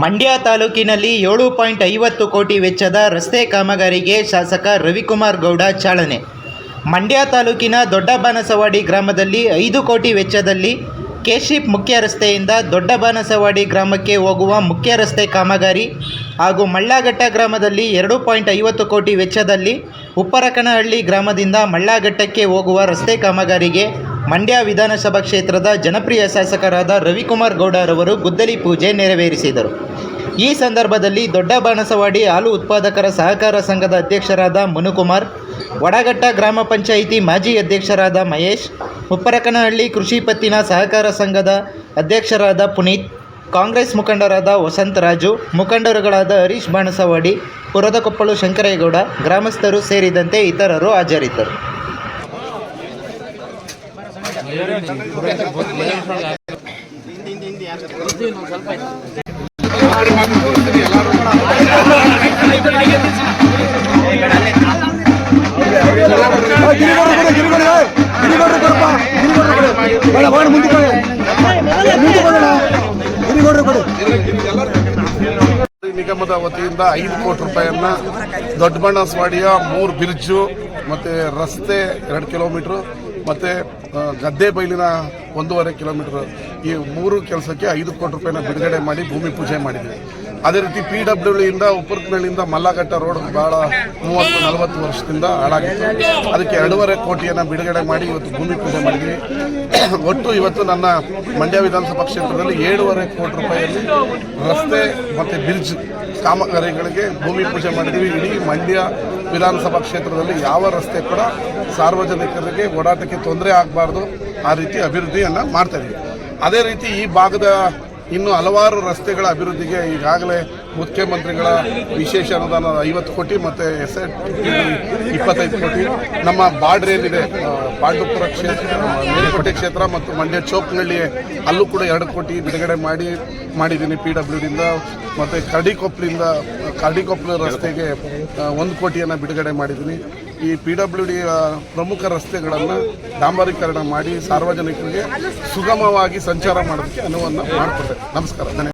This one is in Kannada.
ಮಂಡ್ಯ ತಾಲೂಕಿನಲ್ಲಿ ಏಳು ಪಾಯಿಂಟ್ ಐವತ್ತು ಕೋಟಿ ವೆಚ್ಚದ ರಸ್ತೆ ಕಾಮಗಾರಿಗೆ ಶಾಸಕ ರವಿಕುಮಾರ್ ಗೌಡ ಚಾಲನೆ. ಮಂಡ್ಯ ತಾಲೂಕಿನ ದೊಡ್ಡಬಾನಸವಾಡಿ ಗ್ರಾಮದಲ್ಲಿ ಐದು ಕೋಟಿ ವೆಚ್ಚದಲ್ಲಿ ಕೆಶಿಪ್ ಮುಖ್ಯ ರಸ್ತೆಯಿಂದ ದೊಡ್ಡಬಾನಸವಾಡಿ ಗ್ರಾಮಕ್ಕೆ ಹೋಗುವ ಮುಖ್ಯ ರಸ್ತೆ ಕಾಮಗಾರಿ ಹಾಗೂ ಮಳ್ಳಾಘಟ್ಟ ಗ್ರಾಮದಲ್ಲಿ ಎರಡು ಪಾಯಿಂಟ್ ಐವತ್ತು ಕೋಟಿ ವೆಚ್ಚದಲ್ಲಿ ಉಪ್ಪರಕನಹಳ್ಳಿ ಗ್ರಾಮದಿಂದ ಮಳ್ಳಾಘಟ್ಟಕ್ಕೆ ಹೋಗುವ ರಸ್ತೆ ಕಾಮಗಾರಿಗೆ ಮಂಡ್ಯ ವಿಧಾನಸಭಾ ಕ್ಷೇತ್ರದ ಜನಪ್ರಿಯ ಶಾಸಕರಾದ ರವಿಕುಮಾರ್ ಗೌಡರವರು ಗುದ್ದಲಿ ಪೂಜೆ ನೆರವೇರಿಸಿದರು. ಈ ಸಂದರ್ಭದಲ್ಲಿ ದೊಡ್ಡ ಬಾಣಸವಾಡಿ ಹಾಲು ಉತ್ಪಾದಕರ ಸಹಕಾರ ಸಂಘದ ಅಧ್ಯಕ್ಷರಾದ ಮನುಕುಮಾರ್, ವಡಗಟ್ಟ ಗ್ರಾಮ ಪಂಚಾಯಿತಿ ಮಾಜಿ ಅಧ್ಯಕ್ಷರಾದ ಮಹೇಶ್, ಉಪ್ಪರಕನಹಳ್ಳಿ ಕೃಷಿ ಪತ್ತಿನ ಸಹಕಾರ ಸಂಘದ ಅಧ್ಯಕ್ಷರಾದ ಪುನೀತ್, ಕಾಂಗ್ರೆಸ್ ಮುಖಂಡರಾದ ವಸಂತರಾಜು ಮುಖಂಡರುಗಳಾದ ಹರೀಶ್ ಬಾಣಸವಾಡಿ ಪುರದಕೊಪ್ಪಳು ಶಂಕರೇಗೌಡ ಗ್ರಾಮಸ್ಥರು ಸೇರಿದಂತೆ ಇತರರು ಹಾಜರಿದ್ದರು. ನಿಗಮದ ವತಿಯಿಂದ ಐದು ಕೋಟಿ ರೂಪಾಯಿಯನ್ನ ದೊಡ್ಡಬಣ್ಣಸ್ವಾಡಿಯ ಮೂರು ಬ್ರಿಡ್ಜು ಮತ್ತೆ ರಸ್ತೆ ಎರಡು ಕಿಲೋಮೀಟ್ರು ಮತ್ತೆ ಗದ್ದೆ ಬೈಲಿನ ಒಂದೂವರೆ ಕಿಲೋಮೀಟರ್ ಈ ಮೂರು ಕೆಲಸಕ್ಕೆ ಐದು ಕೋಟಿ ರೂಪಾಯಿನ ಬಿಡುಗಡೆ ಮಾಡಿ ಭೂಮಿ ಪೂಜೆ ಮಾಡಿದ್ವಿ. ಅದೇ ರೀತಿ ಪಿ ಡಬ್ಲ್ಯೂ ಇಂದ ಉಪ್ಪರಕನಹಳ್ಳಿಯಿಂದ ಮಲ್ಲಘಟ್ಟ ರೋಡ್ ಬಹಳ ಮೂವತ್ತು, ನಲವತ್ತು ವರ್ಷದಿಂದ ಹಾಳಾಗಿತ್ತು. ಅದಕ್ಕೆ ಎರಡೂವರೆ ಕೋಟಿಯನ್ನು ಬಿಡುಗಡೆ ಮಾಡಿ ಇವತ್ತು ಭೂಮಿ ಪೂಜೆ ಮಾಡಿದ್ವಿ. ಒಟ್ಟು ಇವತ್ತು ನನ್ನ ಮಂಡ್ಯ ವಿಧಾನಸಭಾ ಕ್ಷೇತ್ರದಲ್ಲಿ ಏಳೂವರೆ ಕೋಟಿ ರೂಪಾಯಿಯಲ್ಲಿ ರಸ್ತೆ ಮತ್ತು ಬ್ರಿಡ್ಜ್ ಕಾಮಗಾರಿಗಳಿಗೆ ಭೂಮಿ ಪೂಜೆ ಮಾಡಿದ್ವಿ. ಇಡೀ ಮಂಡ್ಯ ವಿಧಾನಸಭಾ ಕ್ಷೇತ್ರದಲ್ಲಿ ಯಾವ ರಸ್ತೆ ಕೂಡ ಸಾರ್ವಜನಿಕರಿಗೆ ಓಡಾಟಕ್ಕೆ ತೊಂದರೆ ಆಗಬಾರ್ದು. ಆ ರೀತಿ ಅಭಿವೃದ್ಧಿಯನ್ನು ಮಾಡ್ತಾ ಅದೇ ರೀತಿ ಈ ಭಾಗದ ಇನ್ನು ಹಲವಾರು ರಸ್ತೆಗಳ ಅಭಿವೃದ್ಧಿಗೆ ಈಗಾಗಲೇ ಮುಖ್ಯಮಂತ್ರಿಗಳ ವಿಶೇಷ ಅನುದಾನ ಐವತ್ತು ಕೋಟಿ ಮತ್ತು ಎಸ್ ಇಪ್ಪತ್ತೈದು ಕೋಟಿ. ನಮ್ಮ ಬಾರ್ಡ್ರ್ ಏನಿದೆ ಪಾಂಡುಪುರ ಕ್ಷೇತ್ರ ಮೇಲುಕೋಟೆ ಕ್ಷೇತ್ರ ಮತ್ತು ಮಂಡ್ಯ ಚೌಕ್ನಹಳ್ಳಿ ಅಲ್ಲೂ ಕೂಡ ಎರಡು ಕೋಟಿ ಬಿಡುಗಡೆ ಮಾಡಿ, ಮಾಡಿದ್ದೀನಿ ಪಿ ಡಬ್ಲ್ಯೂ ಮತ್ತು ಕರ್ಡಿಕೊಪ್ಲಿಂದ ಕರಡಿಕೊಪ್ಪಲು ರಸ್ತೆಗೆ ಒಂದು ಕೋಟಿಯನ್ನು ಬಿಡುಗಡೆ ಮಾಡಿದ್ದೀನಿ. ಈ ಪಿ ಡಬ್ಲ್ಯೂ ಡಿ ಪ್ರಮುಖ ರಸ್ತೆಗಳನ್ನು ಡಾಂಬರೀಕರಣ ಮಾಡಿ ಸಾರ್ವಜನಿಕರಿಗೆ ಸುಗಮವಾಗಿ ಸಂಚಾರ ಮಾಡೋದಕ್ಕೆ ಅನುವನ್ನು ಮಾಡಿಕೊಟ್ಟೆ ನಮಸ್ಕಾರ. ಧನ್ಯವಾದ.